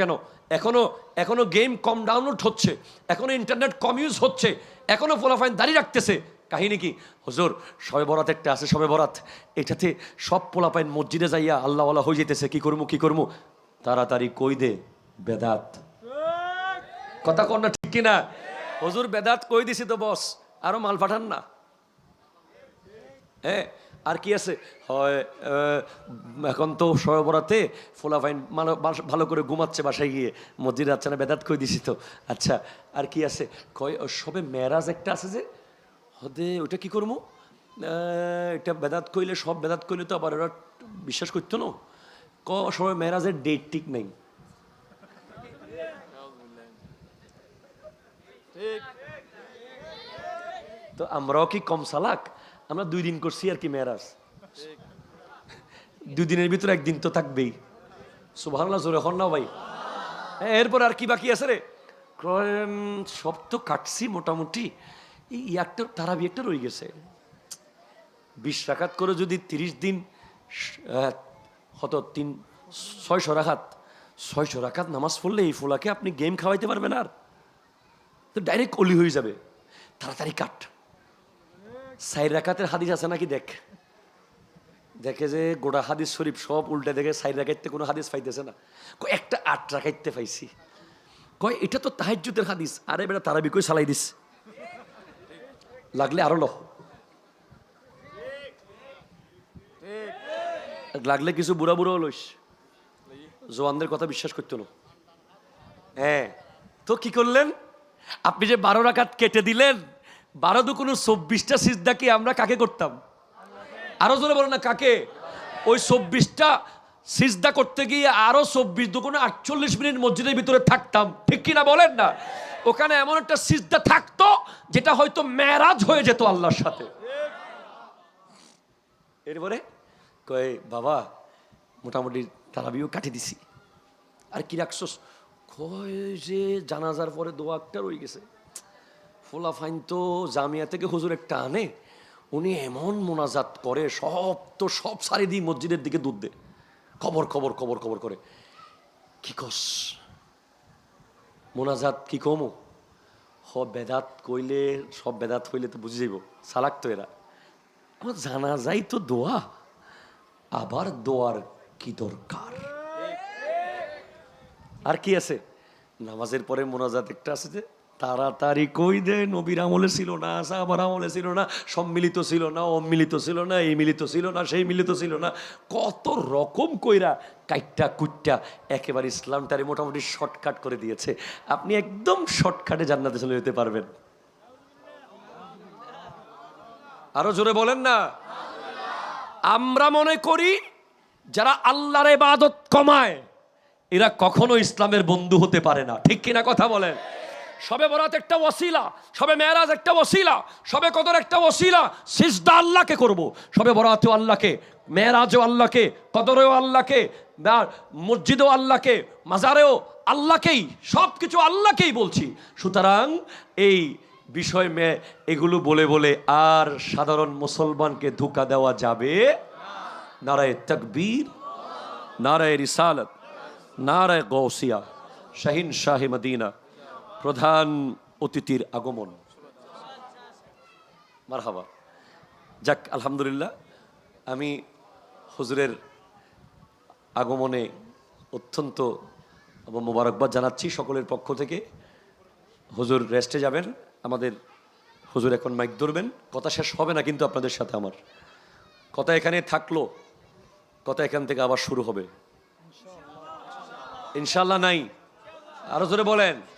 কেন? এখনও এখনও গেম কম ডাউনলোড হচ্ছে, এখনও ইন্টারনেট কম ইউজ হচ্ছে, এখনও ফোলাফাইন দাঁড়িয়ে রাখতেছে। কাহিনী কি? হুজুর, সবে বরাত একটা আছে, সবে বরাত। এটাতে সব পোলাপাইন মসজিদে যাইয়া আল্লাহওয়ালা হয়ে যেতেছে, কি করব কি করব তাড়াতাড়ি কই দে, বেদাত। কথা কর না ঠিক কিনা? হজুর, বেদাত কই দিছি তো বস? আরও মাল পাঠান না। হ্যাঁ? আর কি আছে? হয় এখন তো সরবরাতে ফোলাফাইন মানে ভালো করে ঘুমাচ্ছে বাসায় গিয়ে। মসজিদ যাচ্ছে না বেদাত কই দিছি তো। আচ্ছা আর কি আছে? কয় সবে মেরাজ একটা আছে যে? হদে ওটা কি করব এটা বেদাত কইলে সব বেদাত কইলে তো আবার ওরা বিশ্বাস করতো না। ক সবে মেরাজের ডেট ঠিক নেই। তো আমরাও কি কম সালাক? আমরা দুই দিন করছি আর কি মেরাজ দুই দিনের ভিতরে একদিন তো থাকবেই। সুভাবনা জোরে হন না ভাই। হ্যাঁ, এরপর আর কি বাকি আছে রে? সব তো কাটছি মোটামুটি। এই একটা তারাবি একটা রয়ে গেছে। বিশ রাখাত করে যদি তিরিশ দিন হত তিন ছয়শো রাখাত ছয়শো রাখাত নামাজ পড়লে এই ফোলাকে আপনি গেম খাওয়াইতে পারবেন আর। তো ডাইরেক্ট অলি হয়ে যাবে। তাড়াতাড়ি কাট। সাইর রাকাতের হাদিস আছে নাকি দেখ? দেখে যে গোড়া হাদিস শরীফ সব উল্টে দেখে সাইর রাখাইতে কোনো হাদিস পাইতেছে না। কয়, একটা আট রাখাইতে পাইছি। কয়, এটা তো তাহাজ্জুদের হাদিস। আরে বেটা তারা বিকই চালাই দিস লাগলে আরও লহ লাগলে কিছু বুড়া বুড়ো লইস। জোয়ানদের কথা বিশ্বাস করতো না হ্যাঁ। তো কি করলেন? আপনি যে বারো রাখাত কেটে দিলেন বারো দুকুনো চব্বিশটা সিজদা কি আমরা কাকে করতাম? আরও জোরে বলো না, কাকে? ওই চব্বিশটা সিজদা করতে গিয়ে আরও চব্বিশ দুগুণে আটচল্লিশ মিনিট মসজিদের ভিতরে থাকতাম। ঠিক কিনা বলেন না? ওখানে এমন একটা সিজদা থাকতো, যেটা হয়তো ম্যারাজ হয়ে যেত আল্লাহর সাথে। এরপরে কয়ে, বাবা, মোটামুটি তারাবিও কাটি দিছি। আর কি রাখছস? কয় যে জানাজার পরে দোয়া একটা রয়ে গেছে। ফোলা ফাইন তো জামিয়া থেকে হুজুর একটা আনে উনি এমন মোনাজাত করে, সব তো সব সারি দিই মসজিদের দিকে দুধ দে খবর খবর খবর খবর করে। কি কস? মোনাজাত কি কমো? হ, বেদাত কইলে, সব বেদাত হইলে তো বুঝে যাইব, সালাক তো এরা। আমার জানা যাই তো দোয়া, আবার দোয়ার কি দরকার? আর কি আছে? নামাজের পরে মোনাজাত একটা আছে যে তাড়াতাড়ি কই দে, নবীর আমলে ছিল না, সাহাবার আমলে ছিল না, সম্মিলিত ছিল না, অমিলিত ছিল না, এই মিলিত ছিল না, সেই মিলিত ছিল না। কত রকম কইরা কাইটটা কুটটা একেবারে ইসলামটারে মোটামুটি শর্টকাট করে দিয়েছে। আপনি একদম শর্টকাটে জান্নাতে চলে যেতে পারবেন। আরও জোরে বলেন না। আমরা মনে করি যারা আল্লাহর ইবাদত কমায়, এরা কখনো ইসলামের বন্ধু হতে পারে না। ঠিক কিনা কথা বলেন? সবে বরাত একটা ওসিলা সবে মেয়েরাজ একটা ওসিলা সবে কদর একটা ওসিলা সিজদা আল্লাহকে করব। সবে বরাতেও আল্লাহকে, মেয়েরাজও আল্লাহকে, কদরেও আল্লাহকে মসজিদেও আল্লাহকে, মাজারেও আল্লাহকেই সব কিছু আল্লাহকেই বলছি। সুতরাং এই বিষয় মে এগুলো বলে বলে আর সাধারণ মুসলমানকে ধোকা দেওয়া যাবে নারায় তকবীর, নারায় রিসালত, নারায় গৌসিয়া শাহিন শাহে মদিনা। প্রধান অতিথির আগমন। মারহাবা। যাক, আলহামদুলিল্লাহ, আমি হুজুরের আগমনে অত্যন্ত মোবারকবাদ জানাচ্ছি সকলের পক্ষ থেকে। হুজুর রেস্টে যাবেন, আমাদের হুজুর এখন মাইক ধরবেন। কথা শেষ হবে না কিন্তু আপনাদের সাথে আমার। কথা এখানে থাকল, কথা এখান থেকে আবার শুরু হবে। ইনশাল্লাহ নাই। আরও জোরে বলেন।